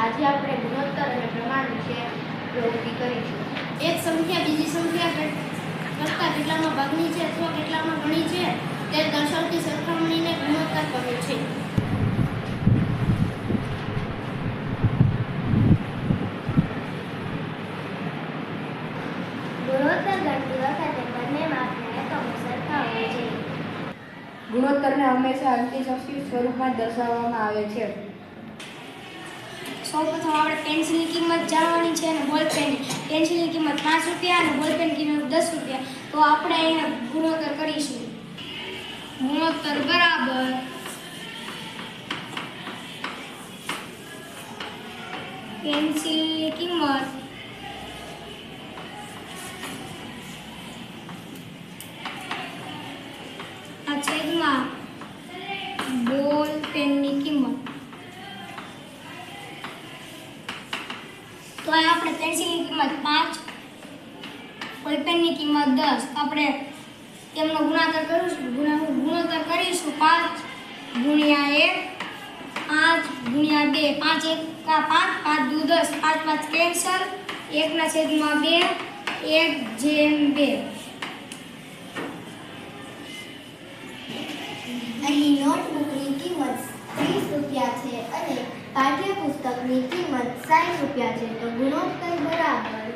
આજે આપણે ગુણોત્તર અને પ્રમાણ વિશે પ્રવૃત્તિ કરીશું. એક સંખ્યા બીજી સંખ્યા કર- કરતાં કેટલામાં ભાગની છે અથવા કેટલામાં ગણી છે? તે દર્શાવતી સરખામણીને ગુણોત્તર કહે છે. ગુણોત્તરને હંમેશા અંતિમ સ્વરૂપમાં દર્શાવવામાં આવે છે. સૌપ્રથમ આપણે પેન્સિલની કિંમત જાણવાની છે અને બોલ પેનની પેન્સિલની કિંમત પાંચ રૂપિયા અને બોલપેન કિંમત દસ રૂપિયા. તો આપણે એને ગુણોત્તર કરીશું. ગુણોત્તર બરાબર. પેન્સિલની કિંમત આ છેદમાં બોલ પેનની તો આપણે પેન્સિલની કિંમત પાંચ કોઈપેનની કિંમત દસ. આપણે તેમનો ગુણાકાર કરીશું. ગુણા- ગુણોત્તર કરીશું પાંચ ગુણ્યા એક, પાંચ ગુણ્યા બે. પાંચ એક પાંચ? પાંચ દુ દસ. પાંચ પાંચ કેન્સલ. એકના છેદમાં બે, એક જેમ બે. અહીં નોટબુકની કિંમત ત્રીસ રૂપિયા છે. પાઠ્યપુસ્તકની કિંમત સાઠ રૂપિયા છે તો ગુણોત્તર બરાબર.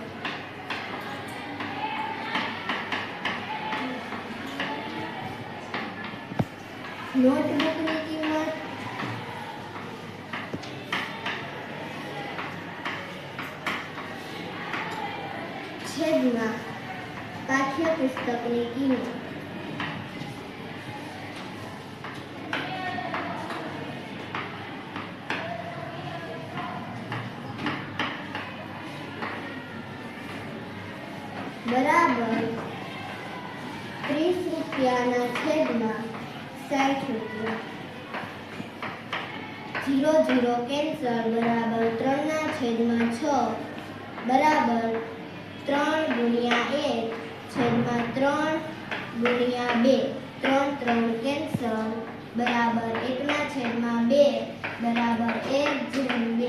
નોટબુકની કિંમત છેદમાં પાઠ્યપુસ્તકની કિંમત બરાબર. ત્રીસ રૂપિયાના છેદમાં સાઠ રૂપિયા. જીરો જીરો કેન્સલ બરાબર ત્રણના છેદમાં છ. બરાબર ત્રણ ગુણ્યા એક છેદમાં ત્રણ ગુણ્યા બે. ત્રણ ત્રણ કેન્સલ બરાબર એકના છેદમાં બે. બરાબર એક બે.